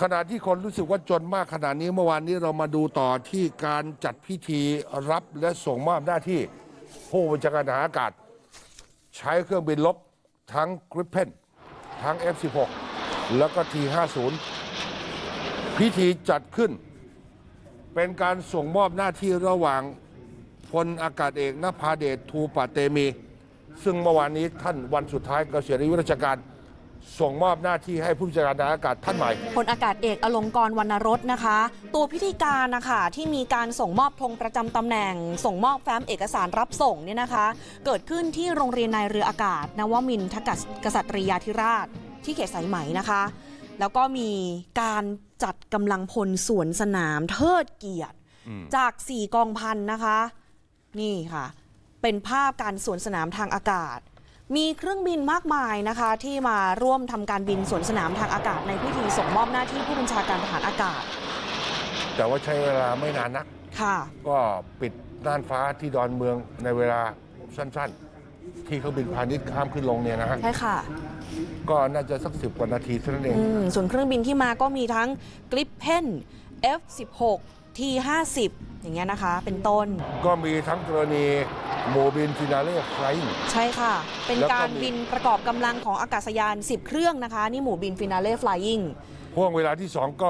ขณะที่คนรู้สึกว่าจนมากขนาดนี้เมื่อวานนี้เรามาดูต่อที่การจัดพิธีรับและส่งมอบหน้าที่ ผู้บัญชาการทหารอากาศ ใช้เครื่องบินลบทั้งกริปเพนทั้ง F16 แล้วก็ T50 พิธีจัดขึ้น เป็นการส่งมอบหน้าที่ระหว่างพลอากาศเอกนภาเดชทูปะเตมี ซึ่งเมื่อวานนี้ท่านวันสุดท้ายเกษียณอายุราชการ ส่งมอบหน้าที่ให้ผู้บัญชาการทหารอากาศท่านใหม่ พลอากาศเอกอลงกรณ์วรรณรสนะคะ ตัวพิธีการนะคะที่มีการส่งมอบธงประจำตำแหน่ง ส่งมอบแฟ้มเอกสารรับส่งเนี่ยนะคะ เกิดขึ้นที่โรงเรียนนายเรืออากาศ นวมินทกกษัตริยาธิราช ที่เขตสายไหมนะคะ แล้วก็มีการจัดกำลังพลสวนสนามเทิดเกียรติจาก4กองพันนะคะ นี่ค่ะ เป็นภาพการสวนสนามทางอากาศ มีเครื่องบินมากมายนะคะที่มาร่วมทำการบินสวนสนามทางอากาศในพิธีส่งมอบหน้าที่ผู้บัญชาการทหารอากาศ แต่ว่าใช้เวลาไม่นานนัก ค่ะ ก็ปิดน่านฟ้าที่ดอนเมืองในเวลาสั้นๆ ที่เครื่องบินพาณิชย์ข้ามขึ้นลงเนี่ยนะฮะใช่ค่ะ ก็น่าจะสักสิบกว่านาทีเท่านั้นเองอืมส่วนเครื่องบินที่มาก็มีทั้งกริปเพน F16 T50 อย่างเงี้ยนะคะ เป็นต้น ก็มีทั้งกรณีโมบินฟินาเล่ไฟล์ใช่ค่ะ เป็นแล้วก็การมี บินประกอบกำลังของอากาศยาน 10 เครื่องนะคะ นี่หมู่บินฟินาเล่ฟลาย i ิ g ห่วงเวลาที่สองก็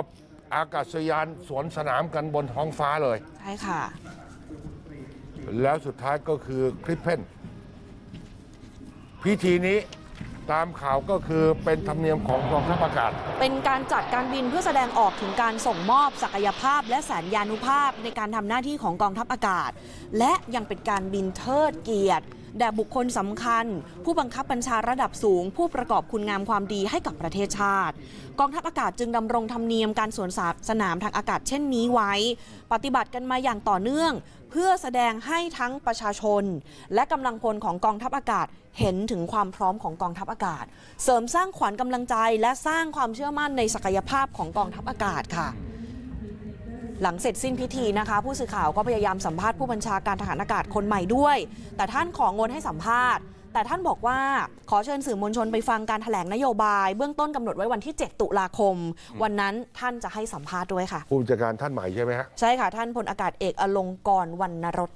อากาศยานสวนสนามกันบนท้องฟ้าเลย ใช่ค่ะ แล้วสุดท้ายก็คือคลิปเพนพิธีนี้ ตามข่าวก็คือเป็นธรรมเนียมของกองทัพอากาศ เป็นการจัดการบินเพื่อแสดงออกถึงการส่งมอบศักยภาพ และแสนยานุภาพในการทำหน้าที่ของกองทัพอากาศ และยังเป็นการบินเทิดเกียรติแด่บุคคลสำคัญ ผู้บังคับบัญชาระดับสูง ผู้ประกอบคุณงามความดีให้กับประเทศชาติ กองทัพอากาศจึงดำรงธรรมเนียมการสวนสนามทางอากาศเช่นนี้ไว้ ปฏิบัติกันมาอย่างต่อเนื่อง เพื่อแสดงให้ทั้งประชาชน และกำลังพลของกองทัพอากาศเห็นถึงความพร้อมของกองทัพอากาศ เสริมสร้างขวัญกำลังใจและสร้างความเชื่อมั่นในศักยภาพของกองทัพอากาศค่ะ หลังเสร็จสิ้นพิธีนะคะ ผู้สื่อข่าวก็พยายามสัมภาษณ์ผู้บัญชาการทหารอากาศคนใหม่ด้วย แต่ท่านของงดให้สัมภาษณ์ แต่ท่านบอกว่าขอเชิญสื่อมวลชนไปฟังการแถลงนโยบาย เบื้องต้นกำหนดไว้วันที่ 7 ตุลาคม วันนั้นท่านจะให้สัมภาษณ์ด้วยค่ะ ผู้จัดการท่านใหม่ใช่ไหมฮะ ใช่ค่ะ ท่านพลอากาศเอกอลงกรณ์วรรณรส